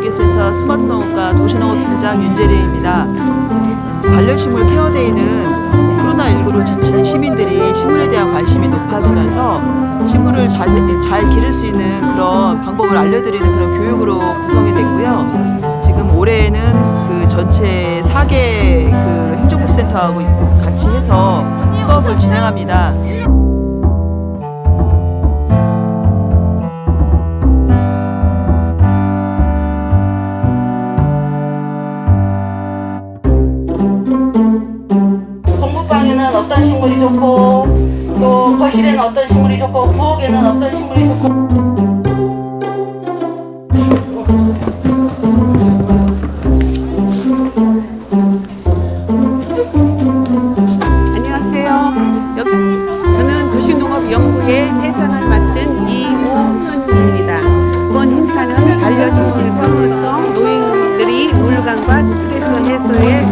농업기술센터 스마트 농업과 도시농업 팀장 윤재리입니다. 어, 반려식물 케어데이는 코로나19로 지친 시민들이 식물에 대한 관심이 높아지면서 식물을 잘, 잘 기를 수 있는 그런 방법을 알려드리는 그런 교육으로 구성이 됐고요. 지금 올해는 그 전체 4개 그 행정복지센터하고 같이 해서 수업을 진행합니다. 안방에는 어떤 식물이 좋고 또 거실에는 어떤 식물이 좋고 부엌에는 어떤 식물이 좋고. 반려식품 텀으로써 노인들이 우울감과 스트레스 해소에